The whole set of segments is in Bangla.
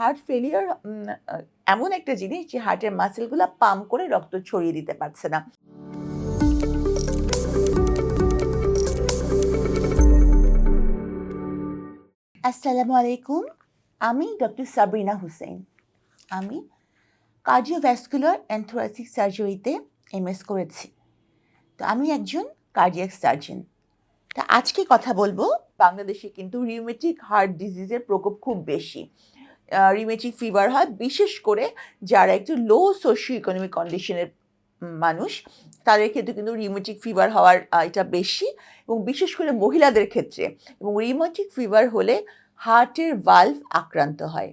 হার্ট ফেলিয়ার এমন একটা জিনিস যে হার্টের মাসেলগুলো পাম্প করে রক্ত ছড়িয়ে দিতে পারছে না। আসসালামু আলাইকুম। আমি ডক্টর সাবরিনা হুসেন। আমি কার্ডিওভ্যাসকুলার অ্যান্ড থোরাসিক সার্জারিতে এমএস করেছি। তো আমি একজন কার্ডিয়াক সার্জন তা আজকে কথা বলব, বাংলাদেশে কিন্তু রিউমেটিক হার্ট ডিজিজের প্রকোপ খুব বেশি। রিউমেটিক ফিভার হয়, বিশেষ করে যারা একটু লো সোশিও ইকোনমিক কন্ডিশনের মানুষ, তাদের ক্ষেত্রে কিন্তু রিউমেটিক ফিভার হওয়ার এটা বেশি এবং বিশেষ করে মহিলাদের ক্ষেত্রে এবং রিউমেটিক ফিভার হলে হার্টের ভালভ আক্রান্ত হয়।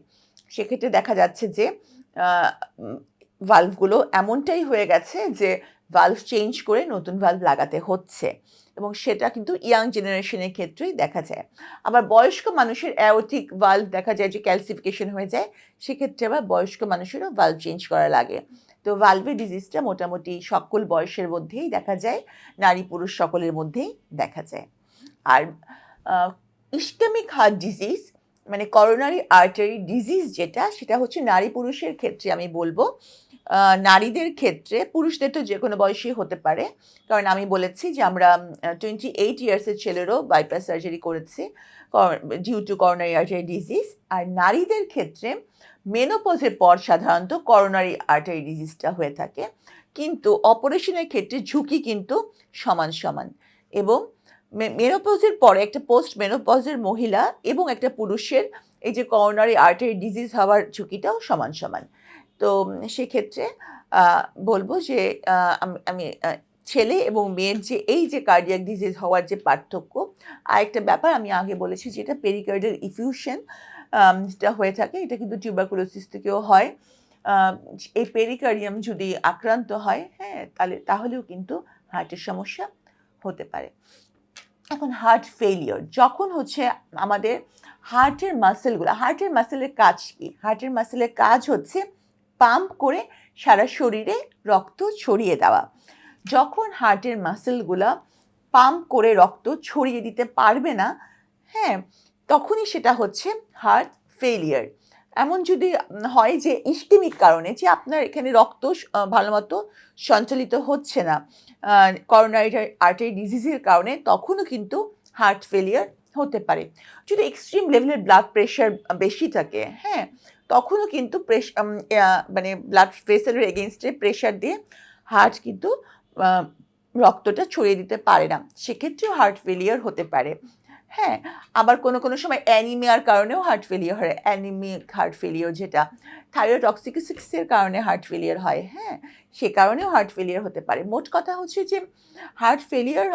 সেক্ষেত্রে দেখা যাচ্ছে যে ভালভগুলো এমনটাই হয়ে গেছে যে ভালভ চেঞ্জ করে নতুন ভালভ লাগাতে হচ্ছে। এবং সেটা কিন্তু ইয়াং জেনারেশনের ক্ষেত্রেই দেখা যায়। আবার বয়স্ক মানুষের অ্যাওটিক ভালভ দেখা যায় যে ক্যালসিফিকেশন হয়ে যায়, সেক্ষেত্রে আবার বয়স্ক মানুষেরও ভালভ চেঞ্জ করা লাগে। তো ভালভের ডিজিজটা মোটামুটি সকল বয়সের মধ্যেই দেখা যায়, নারী পুরুষ সকলের মধ্যেই দেখা যায়। আর ইস্কেমিক হার্ট ডিজিজ মানে করোনারি আর্টারি ডিজিজ যেটা, সেটা হচ্ছে নারী পুরুষের ক্ষেত্রে আমি বলব। নারীদের ক্ষেত্রে পুরুষদের তো যে কোনো বয়সী হতে পারে। কারণ আমি বলেছি যে আমরা টোয়েন্টি এইট ইয়ার্সের ছেলেরও বাইপাস সার্জারি করেছি due to coronary artery disease আর নারীদের ক্ষেত্রে মেনোপজের পর সাধারণত করোনারি আর্টারি ডিজিজটা হয়ে থাকে। কিন্তু অপারেশনের ক্ষেত্রে ঝুঁকি কিন্তু সমান সমান। এবং মেনোপজের পরে একটা পোস্ট মেনোপজের মহিলা এবং একটা পুরুষের এই যে করোনারি আর্টারি ডিজিজ হওয়ার ঝুঁকিটাও সমান সমান। তো সেক্ষেত্রে বলব যে আমি- ছেলে এবং মেয়ের যে এই যে কার্ডিয়াক ডিজিজ হওয়ার যে পার্থক্য আর একটা ব্যাপার আমি আগে বলেছি যেটা পেরিকার্ডিয়াল ইফিউশন যেটা হয়ে থাকে, এটা কিন্তু টিউবাকুলোসিস থেকেও হয়। এই পেরিকার্ডিয়াম যদি আক্রান্ত হয় হ্যাঁ তাহলে তাহলেও কিন্তু হার্টের সমস্যা হতে পারে। এখন হার্ট ফেলিওর যখন হচ্ছে আমাদের হার্টের মাসেলগুলো হার্টের মাসেলের কাজ কি? হার্টের মাসেলের কাজ হচ্ছে পাম্প করে সারা শরীরে রক্ত ছড়িয়ে দেওয়া। যখন হার্টের মাসেলগুলো পাম্প করে রক্ত ছড়িয়ে দিতে পারবে না হ্যাঁ তখনই সেটা হচ্ছে হার্ট ফেলিয়ার এমন যদি হয় যে ইস্কেমিক কারণে যে আপনার এখানে রক্ত আহ, ভালো মতো সঞ্চালিত হচ্ছে না করোনারি আর্টারি ডিজিজের কারণে তখনও কিন্তু হার্ট ফেলিয়ার হতে পারে। যদি এক্সট্রিম লেভেলের ব্লাড প্রেশার বেশি থাকে হ্যাঁ তখনও কিন্তু প্রেস মানে ব্লাড ভেসেলের এগেনস্টে প্রেশার দিয়ে হার্ট কিন্তু রক্তটা ছড়িয়ে দিতে পারে না। সেক্ষেত্রেও হার্ট ফেলিয়ার হতে পারে। হ্যাঁ আবার কোনো কোনো সময় অ্যানিমিয়ার কারণেও হার্ট ফেলিয়ার হয়। অ্যানিমিক হার্ট ফেলিয়ার যেটা থাইরয়েড টক্সিকোসিক্সের কারণে হার্ট ফেলিয়ার হয় হ্যাঁ সে কারণেও হার্ট ফেলিয়ার হতে পারে। মোট কথা হচ্ছে যে হার্ট ফেলিয়ার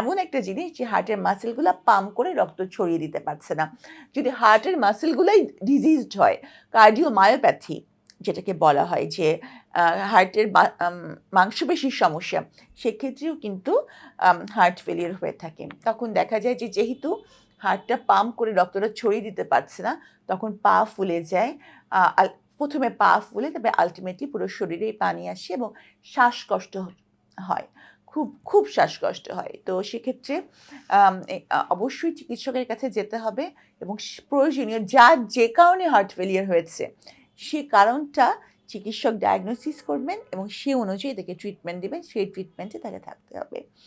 এমন একটা জিনিস যে হার্টের মাসেলগুলো পাম্প করে রক্ত ছড়িয়ে দিতে পারছে না। যদি হার্টের মাসেলগুলোই ডিজিজড হয় কার্ডিওমায়োপ্যাথি যেটাকে বলা হয় যে হার্টের মাংসপেশির সমস্যা, সেক্ষেত্রেও কিন্তু হার্ট ফেলিয়ার হয়ে থাকে। তখন দেখা যায় যে, যেহেতু হার্টটা পাম্প করে রক্তটা ছড়িয়ে দিতে পারছে না, তখন পা ফুলে যায় প্রথমে পা ফুলে তবে আলটিমেটলি পুরো শরীরেই পানি আসে এবং শ্বাসকষ্ট হয়। খুব খুব শ্বাসকষ্ট হয়। তো সেক্ষেত্রে অবশ্যই চিকিৎসকের কাছে যেতে হবে এবং প্রয়োজনীয় যা, যে কারণে হার্ট ফেলিয়ার হয়েছে সে কারণটা চিকিৎসক ডায়াগনোসিস করবেন এবং সে অনুযায়ী তাকে ট্রিটমেন্ট দেবেন, সেই ট্রিটমেন্টে তাকে থাকতে হবে।